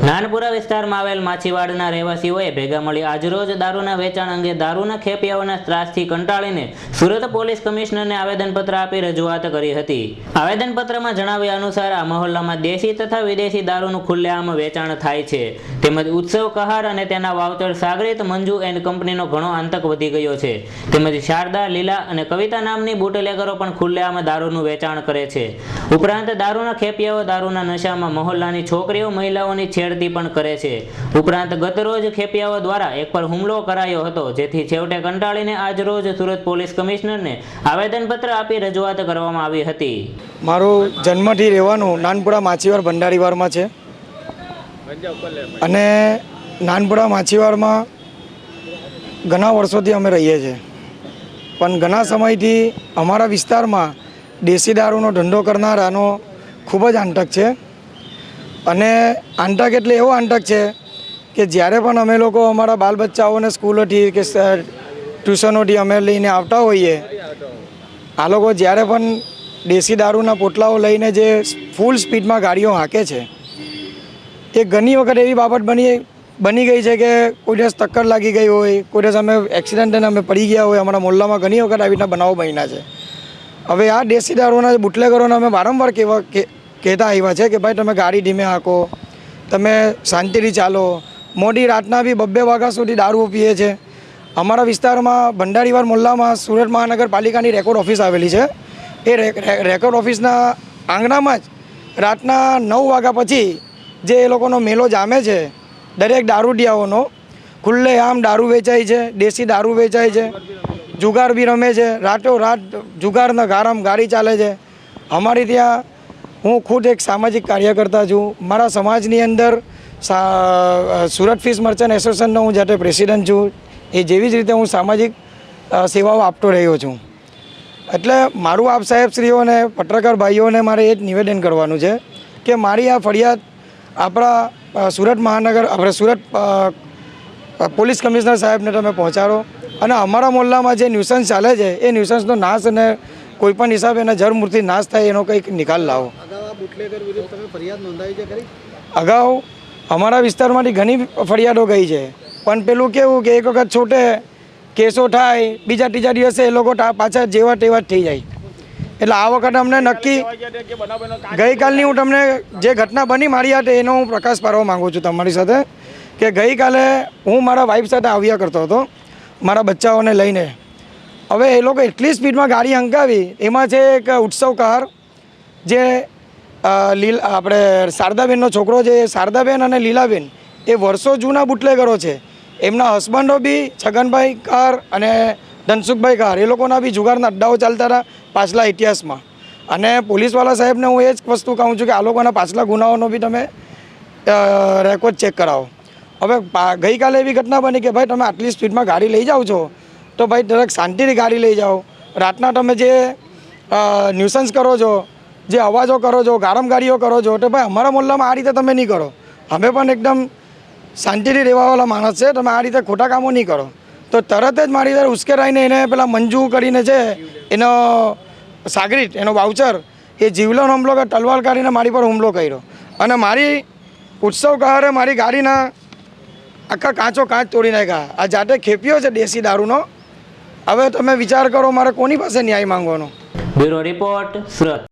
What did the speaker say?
નાનપુરા વિસ્તારમાં આવેલ માછીવાડના રહેવાસીઓએ ભેગા મળી આજરોજ દારૂના વેચાણ અંગે દારૂના ખેપિયાઓના ત્રાસથી કંટાળીને સુરત પોલીસ કમિશનરને આવેદનપત્ર આપી રજૂઆત કરી હતી. આવેદનપત્રમાં જણાવ્યા અનુસાર આ મહોલ્લામાં દેશી તથા વિદેશી દારૂનું ખુલ્લેઆમ વેચાણ થાય છે. તેમજ ઉત્સવ કહાર અને તેના વાવતર સાગરિત મંજુ એન્ડ કંપનીનો ઘણો આંતક વધી ગયો છે. તેમજ શારદા, લીલા અને કવિતા નામની બુટલેગરો પણ ખુલ્લેઆમ દારૂનું વેચાણ કરે છે. ઉપરાંત દારૂના ખેપિયાઓ દારૂના નશામાં મહોલ્લાની છોકરીઓ, મહિલાઓની છેડતી પણ કરે છે. ઉપરાંત ગતરોજ ખેપિયાઓ દ્વારા એક પર હુમલો કરાયો હતો, જેથી છેવટે કંટાળીને આજરોજ સુરત પોલીસ કમિશનરને આવેદનપત્ર આપી રજૂઆત કરવામાં આવી હતી. મારું જન્મથી રહેવાનું નાનપુરા માછીવાર ભંડારીવારમાં છે. અને નાનપુરા માછીવારમાં ઘણા વર્ષોથી અમે રહીએ છીએ. પણ ઘણા સમયથી અમારા વિસ્તારમાં દેશી દારૂનો ધંધો કરનારાનો ખૂબ જ આંટક છે. અને આંટક એટલે એવો આંટક છે કે જ્યારે પણ અમે લોકો અમારા બાલ બચ્ચાઓને સ્કૂલોથી કે ટ્યુશનોથી અમે લઈને આવતા હોઈએ, આ લોકો જ્યારે પણ દેશી દારૂના પોટલાઓ લઈને જે ફૂલ સ્પીડમાં ગાડીઓ હાંકે છે, એ ઘણી વખત એવી બાબત બની બની ગઈ છે કે કોઈ દિવસ ટક્કર લાગી ગઈ હોય, કોઈ દિવસ અમે એક્સિડન્ટ અને અમે પડી ગયા હોય, અમારા મોહલ્લામાં ઘણી વખત આવી રીતના બનાવો બન્યા છે. હવે આ દેશી દારૂના બુટલેગરોને અમે વારંવાર કહેવા કે- કહેતા આવ્યા છે કે ભાઈ તમે ગાડી ધીમે હાંકો, તમે શાંતિથી ચાલો. મોડી રાતના બી બબ્બે વાગ્યા સુધી દારૂ પીએ છે. અમારા વિસ્તારમાં ભંડારીવાર મોલ્લામાં સુરત મહાનગરપાલિકાની રેકોર્ડ ઓફિસ આવેલી છે. એ રેકોર્ડ ઓફિસના આંગણામાં જ રાતના નવ વાગ્યા પછી જે એ લોકોનો મેલો જામે છે, દરેક દારૂડિયાઓનો, ખુલ્લે આમ દારૂ વેચાય છે, દેશી દારૂ વેચાય છે, જુગાર બી રમે છે. રાતો રાત જુગારના ગારામ ગાડી ચાલે છે. અમારી ત્યાં હું ખુદ એક સામાજિક કાર્યકર્તા છું. મારા સમાજની અંદર સુરત ફિશ મર્ચન્ટ એસોસિએશનનો હું જાતે પ્રેસિડન્ટ છું. એ જેવી જ રીતે હું સામાજિક સેવાઓ આપતો રહ્યો છું. એટલે મારું આપ સાહેબશ્રીઓને, પત્રકાર ભાઈઓને મારે એ જ નિવેદન કરવાનું છે કે મારી આ ફરિયાદ આપણા સુરત મહાનગર, આપણે સુરત પોલીસ કમિશનર સાહેબને તમે પહોંચાડો. અને અમારા મોહલ્લામાં જે ન્યુસન્સ ચાલે છે, એ ન્યુસન્સનો નાશ અને કોઈપણ હિસાબે એના જળમૂર્તિ નાશ થાય એનો કંઈક નિકાલ લાવો. અગાઉ અમારા વિસ્તારમાંથી ઘણી ફરિયાદો ગઈ છે. પણ પેલું કેવું કે એક વખત છોટે, કેસો થાય, બીજા ત્રીજા દિવસે એ લોકો પાછા જેવા તેવા થઈ જાય. એટલે આ વખતે અમને નક્કી ગઈકાલની હું તમને જે ઘટના બની મારી હાથે એનો હું પ્રકાશ પાડવા માગું છું તમારી સાથે કે ગઈકાલે હું મારા વાઈફ સાથે આવ્યા કરતો હતો, મારા બચ્ચાઓને લઈને. હવે એ લોકો એટલી સ્પીડમાં ગાડી હંકાવી એમાં છે એક ઉત્સવ કાર જે લીલ, આપણે શારદાબેનનો છોકરો છે એ શારદાબેન અને લીલાબેન, એ વર્ષો જૂના બુટલેગરો છે. એમના હસબન્ડો બી છગનભાઈ કાર અને ધનસુખભાઈ કાર, એ લોકોના બી જુગારના અડ્ડાઓ ચાલતા હતા પાછલા ઇતિહાસમાં. અને પોલીસવાળા સાહેબને હું એ જ વસ્તુ કહું છું કે આ લોકોના પાછલા ગુનાઓનો બી તમે રેકોર્ડ ચેક કરાવો. હવે ગઈકાલે એવી ઘટના બની કે ભાઈ તમે આટલી સ્પીડમાં ગાડી લઈ જાઓ છો, તો ભાઈ જરાક શાંતિથી ગાડી લઈ જાઓ. રાતના તમે જે ન્યુસન્સ કરો છો જે અવાજો કરો છો, ગારમ ગાડીઓ કરો છો, તો ભાઈ અમારા મોહલ્લામાં આ રીતે તમે નહીં કરો. અમે પણ એકદમ શાંતિથી રહેવાવાળા માણસ છે, તમે આ રીતે ખોટા કામો નહીં કરો. તો તરત જ મારી અંદર ઉશ્કેરાઈને એને પેલા મંજુ કરીને છે, એનો સાગરીત, એનો વાઉચર, એ જીવલન હુમલો કે તલવાર કાઢીને મારી પર હુમલો કર્યો. અને મારી ઉત્સવ કહારે મારી ગાડીના આખા કાચો કાચ તોડી નાખ્યા. આ જાતે ખેપ્યો છે દેશી દારૂનો. હવે તમે વિચાર કરો, મારે કોની પાસે ન્યાય માંગવાનો? Bureau report Surat.